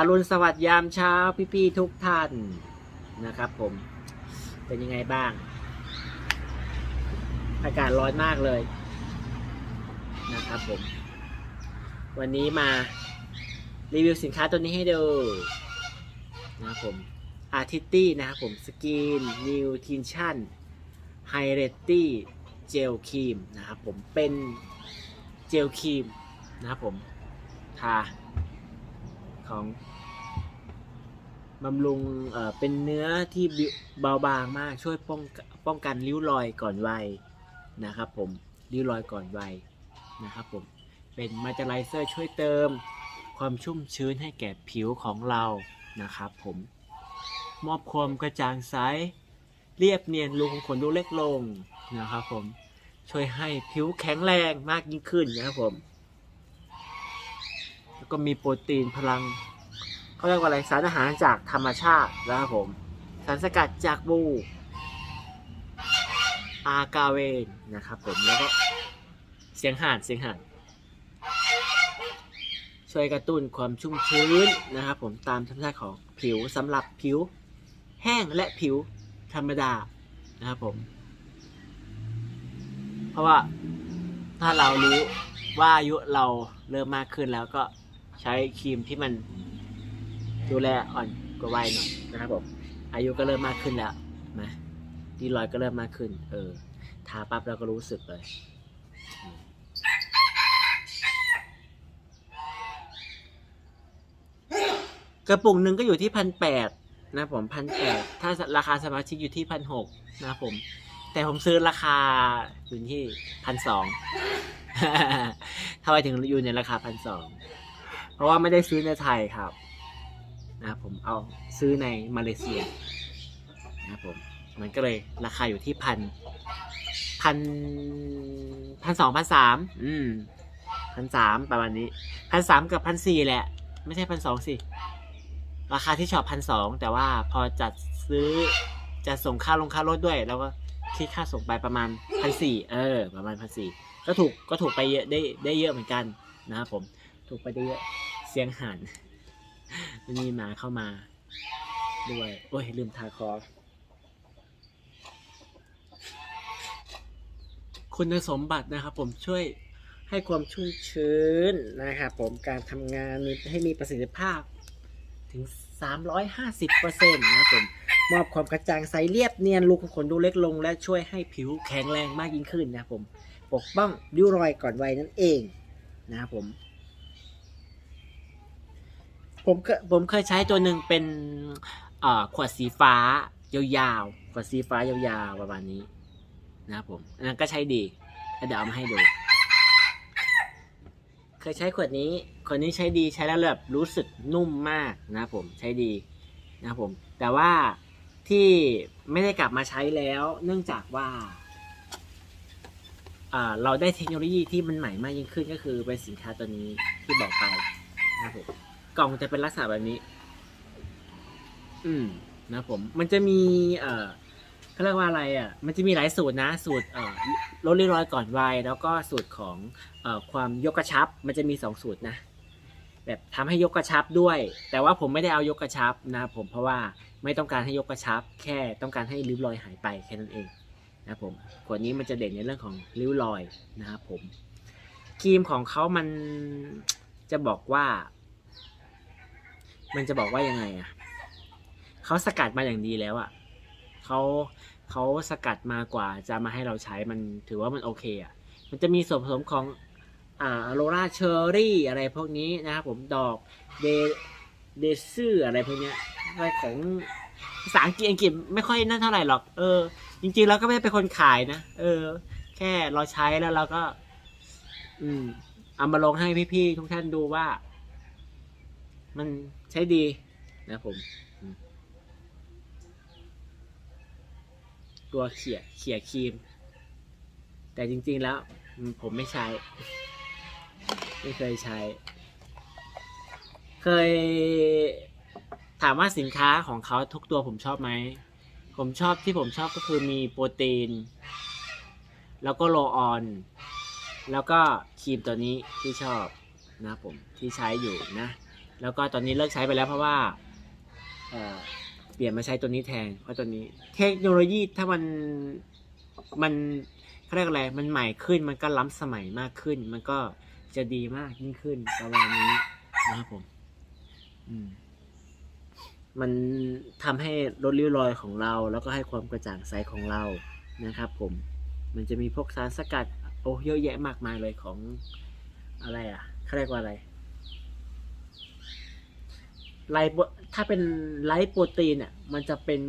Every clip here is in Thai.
อรุณสวัสดิ์ยามเช้าพี่ๆทุกท่านนะครับผมเป็นยังไงบ้าง อากาศร้อนมากเลยนะครับผม วันนี้มารีวิวสินค้าตัวนี้ให้ดูนะครับผมอาร์ติตี้นะครับผมสกินนิวทินชั่นไฮเรตตี้เจลครีมนะครับผมเป็นเจลครีมนะครับผมทาของ บำรุงเป็นเนื้อที่เบาบางมากช่วยป้องป้องกันริ้วรอยก่อนวัยนะครับผมริ้วรอยก่อนวัยนะครับผมเป็นมาจอไรเซอร์ช่วยเติมความชุ่มชื้นให้แก่ผิวของเรานะครับผมมอบความกระจ่างใสเรียบเนียนรูขุมขนดูเล็กลงนะครับผมช่วยให้ผิวแข็งแรงมากยิ่งขึ้นนะครับผมแล้วก็มีโปรตีนพลัง เขาเรียกว่าอะไรสารอาหารจากธรรมชาตินะครับผมสารสกัดจากบูอากาเวนนะครับผมแล้วก็เสียงห่านเสียงห่านช่วยกระตุ้นความชุ่มชื้นนะครับผมตามธรรมชาติของผิวสำหรับผิวแห้งและผิวธรรมดานะครับผม เพราะว่าถ้าเรารู้ว่าอายุเราเริ่มมากขึ้นแล้วก็ใช้ครีมที่มัน ดูแลอ่อนกว่าวัยหน่อยนะครับผมอายุก็เริ่มมากขึ้นแล้วนะดีรอยก็เริ่มมากขึ้น เออทาปั๊บเราก็รู้สึกเลยกระปุกหนึ่งก็อยู่ที่พันแปดนะผมพันแปดถ้าราคาสมาชิกอยู่ที่พันหกนะครับผม แต่ผมซื้อราคาอยู่ที่พันสองทำไมถึงอยู่ในราคาพันสองเพราะว่าไม่ได้ซื้อในไทยครับ นะครับผมเอาซื้อในมาเลเซียนะครับผมมันก็เลยราคาอยู่ที่พันพันพันสองพันสามอืมพันสามประมาณนี้พันสามกับพันสี่แหละ ไม่ใช่พันสองสิ ราคาที่ช็อปพันสองแต่ว่าพอจัดซื้อจะส่งค่าลงค่ารถด้วย แล้วก็คิดค่าส่งไปประมาณพันสี่เออ ประมาณพันสี่ก็ถูกก็ถูกไปเยอะได้ได้เยอะเหมือนกันนะครับผม ถูกไปได้เยอะเสียงห่านมีหมาเข้ามา ด้วย โอ้ย ลืมทาคอ คุณสมบัตินะครับผมช่วยให้ความชุ่มชื้นนะครับผมการทำงานมีให้มีประสิทธิภาพถึง 350%นะครับผมมอบความกระจ่างใสเรียบเนียนรูขุมขนดูเล็กลง และช่วยให้ผิวแข็งแรงมากยิ่งขึ้นนะผม ปกป้องริ้วรอยก่อนวัยนั่นเองนะครับผม ผมผมเคยใช้ตัวหนึ่งเป็นอขวดสีฟ้ายาวๆขวดสีฟ้ายาวๆประมาณนี้นะครับผมอันนั้นก็ใช้ดีเดี๋ยวเอามาให้ดู เคยใช้ขวดนี้ขวดนี้ใช้ดีใช้แล้วแบบรู้สึกนุ่มมากนะครับผมใช้ดีนะครับผม แต่ว่าที่ไม่ได้กลับมาใช้แล้ว เนื่องจากว่าอ่าเราได้เทคโนโลยีที่มันใหม่มากยิ่งขึ้นก็คือเป็นสินค้าตัวนี้ที่บอกไปนะครับผม กล่องจะเป็นลักษณะแบบนี้ อืมนะผม มันจะมี เอ่อเขาเรียกว่าอะไรอะ มันจะมีหลายสูตรนะ สูตรเอ่อลดริ้วรอยก่อนวัย แล้วก็สูตรของเอ่อความยกกระชับ มันจะมีสองสูตรนะ แบบทำให้ยกกระชับด้วย แต่ว่าผมไม่ได้เอายกกระชับนะผม เพราะว่าไม่ต้องการให้ยกกระชับ แค่ต้องการให้ริ้วรอยหายไปแค่นั้นเองนะผมขวดนี้มันจะเด่นในเรื่องของริ้วรอยนะครับผม ครีมของเขามันจะบอกว่า มันจะบอกว่ายังไงอะเขาสกัดมาอย่างดีแล้วอะเขาเขาสกัดมากว่าจะมาให้เราใช้มันถือว่ามันโอเคอะ มันจะมีส่วนผสมของอ่าโรราเชอรี่อะไรพวกนี้นะครับผมดอกเดเดซื่ออะไรพวกเนี้ยอะไรของภาษาอังกฤษอังกฤษไม่ค่อยนั่นเท่าไหร่หรอก เออ จริงๆเราก็ไม่ได้เป็นคนขายนะ เออ แค่เราใช้แล้วเราก็ อืมเอามาลงให้พี่ๆทุกท่านดูว่า มันใช้ดีนะผมตัวเขี่ยเขี่ยครีม แต่จริง ๆแล้วผมไม่ใช้ ไม่เคยใช้ เคย ถามว่าสินค้าของเขาทุกตัวผมชอบไหม ผมชอบที่ผมชอบก็คือมีโปรตีน แล้วก็โลออน แล้วก็ครีมตัวนี้ที่ชอบนะผมที่ใช้อยู่นะ แล้วก็ตอนนี้เลิกใช้ไปแล้วเพราะว่าเเปลี่ยนมาใช้ตัวนี้แทน เพราะตัวนี้ เทคโนโลยีถ้ามันมันเขาเรียกอะไรมันใหม่ขึ้นมันก็ล้ำสมัยมากขึ้น มันก็จะดีมากยิ่งขึ้นประมาณนี้นะครับผม อืมมันทำให้ลดริ้วรอยของเรา แล้วก็ให้ความกระจ่างใสของเรานะครับผม มันจะมีพวกสารสกัด โอ้เยอะแยะมากมายเลยของอะไรอะเขาเรียกว่าอะไร ไลโปถ้าเป็นไลโปรตีนอะมันจะเป็น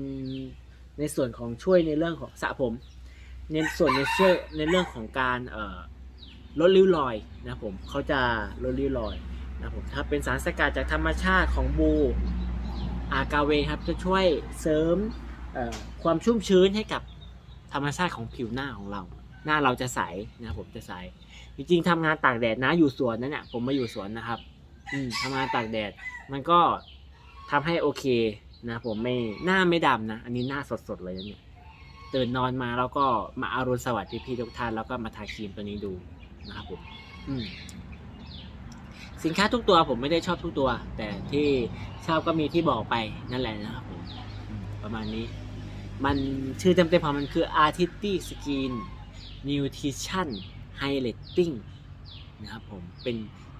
ในส่วนของช่วยในเรื่องของสระผมในส่วนในช่วยในเรื่องของการเอ่อลดริ้วรอยนะครับผมเขาจะลดริ้วรอยนะครับผมถ้าเป็นสารสกัดจากธรรมชาติของบูอากาเวครับจะช่วยเสริมความชุ่มชื้นให้กับธรรมชาติของผิวหน้าของเรา หน้าเราจะใสนะครับผมจะใส จริงๆทำงานตากแดดนะอยู่สวนนั่นเนี่ยผมมาอยู่สวนนะครับ อืมทำงานตากแดด มันก็ทำให้โอเคนะผมไม่หน้าไม่ดำนะ อันนี้หน้าสดๆเลยเนี่ยตื่นนอนมาแล้วก็มาอารุณสวัสดิ์พี่ๆทุกท่านแล้วก็มาทาครีมตัวนี้ดูนะครับผมอืมสินค้าทุกตัวผมไม่ได้ชอบทุกตัว แต่ที่ชอบก็มีที่บอกไปนั่นแหละนะครับผมมประมาณนี้ มันชื่อเต็มๆของมันคือ Artistic Skin Nutrition Hydrating นะครับผมเป็น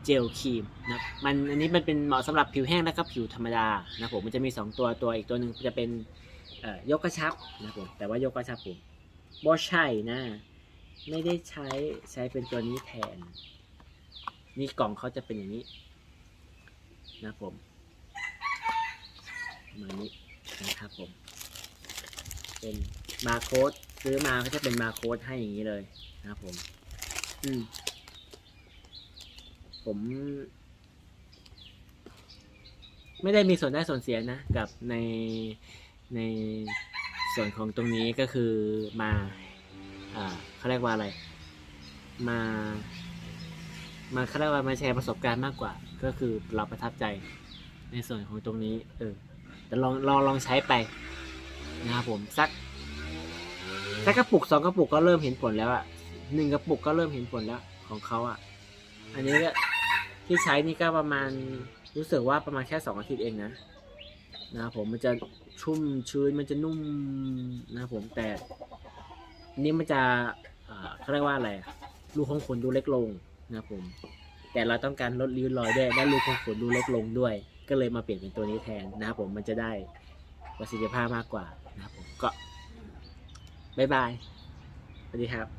เจลครีมนะมันอันนี้มันเป็นเหมาะสำหรับผิวแห้งและก็ผิวธรรมดานะผมมันจะมี 2 ตัวตัวอีกตัวหนึ่งจะเป็นยกกระชับนะครับผมแต่ว่ายกกระชับผมบ่ใช่นะไม่ได้ใช้ใช้เป็นตัวนี้แทน นี่กล่องเขาจะเป็นอย่างนี้ นะครับผมมานี้นะครับผม เป็นบาร์โค้ดซื้อมาก็จะเป็นบาร์โค้ดให้อย่างนี้เลยนะครับผม อืม ผม ไม่ได้มีส่วนได้ส่วนเสียนะ กับในในส่วนของตรงนี้ก็คือมาอ่าเขาเรียกว่าอะไร มา มาเขาเรียกว่ามาแชร์ประสบการณ์มากกว่า ก็คือเราประทับใจในส่วนของตรงนี้ เออแต่ลองลองลองใช้ไปนะครับผมสักสักกระปุกสองกระปุกก็เริ่มเห็นผลแล้วอะหนึ่งกระปุกก็เริ่มเห็นผลแล้วของเขาอะอันนี้ก็ ที่ใช้นี่ก็ประมาณรู้สึกว่าประมาณแค่สองอาทิตย์เองนะนะผมมันจะชุ่มชื้นมันจะนุ่มนะผมแต่นนี้มันจะเขาเรียกว่าอะไรรูของขนดูเล็กลงนะผม แต่เราต้องการลดริ้วรอยด้วยและรูของขนดูเล็กลงด้วย ก็เลยมาเปลี่ยนเป็นตัวนี้แทนนะครับผมมันจะได้ประสิทธิภาพมากกว่านะครับผมก็บายบายสวัสดีครับ